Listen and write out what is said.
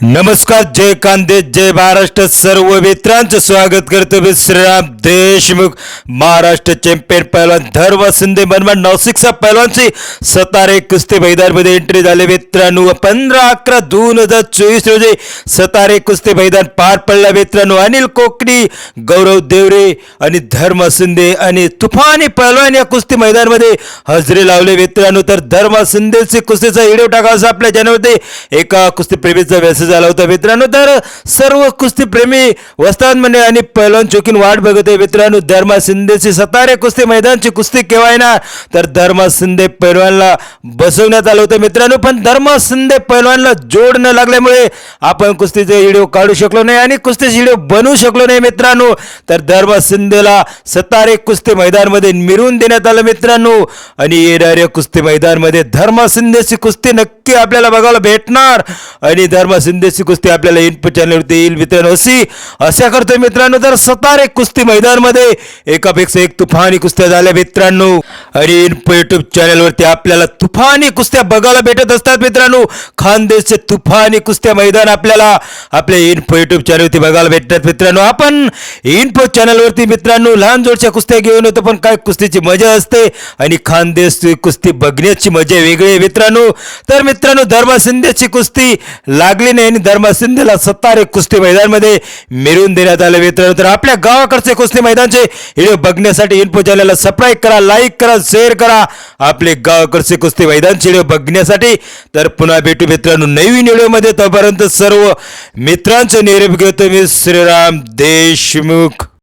नमस्कार जय कांदे जय महाराष्ट्र. सर्व मित्रांचं स्वागत करतो मी श्रीराम देशमुख महाराष्ट्र चॅम्पियन पैलवान धर्म शिंदे मनमान नाशिकचा पैलवानची सतारे कुस्ती मैदानमध्ये एंट्री झाले. मित्रांनो पंधरा अकरा दोन हजार चोवीस रोजी सतारे कुस्ती मैदान पार पडला. मित्रांनो अनिल कोकणी गौरव देवरे आणि धर्म शिंदे आणि तुफानी पैलवान या कुस्ती मैदानमध्ये हजेरी लावले. मित्रांनो तर धर्म शिंदेची कुस्तीचा व्हिडिओ टाकायचा आपल्या चॅनलमध्ये एका कुस्ती व्यसन मेसेज आला होता. मित्रांनो तर सर्व कुस्तीप्रेमी वस्ताद आणि पैलवान चोकीन वाट बघत आहे. मित्रांनो धर्मा शिंदेची सतारे कुस्ती मैदानची कुस्ती केव्हा येणार तर धर्मा शिंदे पैलवानला बसवण्यात आलं होतं. मित्रांनो पण धर्मा शिंदे पैलवानला जोड न लागल्यामुळे आपण कुस्तीचे व्हिडिओ काढू शकलो नाही आणि कुस्तीचे व्हिडिओ बनवू शकलो नाही मित्रांनो. तर धर्मा शिंदेला सतारे कुस्ती मैदानमध्ये मिरून देण्यात आलं मित्रांनो. आणि येणाऱ्या कुस्ती मैदानमध्ये धर्मा शिंदेची कुस्ती नक्की आपल्याला बघायला भेटणार. आणि धर्मा देशी कुस्ती आपल्याला इनपुट चॅनलवरती येईल. मित्रांनो अशी अशा करतोय मित्रांनो तर सतारे कुस्ती मैदानमध्ये एकापेक्षा एक तुफानी कुस्त्या झाल्या मित्रांनो. अरे इनपो युट्यूब चॅनलवरती आपल्याला तुफानी कुस्त्या बघायला भेटत असतात मित्रांनो. खानदेशचे तुफानी कुस्त्या मैदान आपल्याला आपल्या इन्फो युट्यूब चॅनलवरती बघायला भेटतात मित्रांनो. आपण इन्फो चॅनलवरती मित्रांनो लहान जोडच्या कुस्त्या घेऊन येतो पण काय कुस्तीची मजा असते आणि खानदेश कुस्ती बघण्याची मजा वेगळी आहे मित्रांनो. तर मित्रांनो धर्मा शिंदेची कुस्ती लागली नाही आणि धर्मा शिंदेला सत्तारे कुस्ती मैदानमध्ये मिळवून देण्यात आले मित्रांनो. तर आपल्या गावाकडचे कुस्ती मैदानचे व्हिडिओ बघण्यासाठी इन्फो चॅनलला सबस्क्राईब करा लाईक करा शेअर करा. आपले गावकडचे कुस्ती मैदानचे व्हिडिओ बघण्यासाठी तर पुन्हा भेटू मित्रांनो नवीन व्हिडिओमध्ये. तोपर्यंत सर्व मित्रांचं निरोप घेतो मी श्रीराम देशमुख.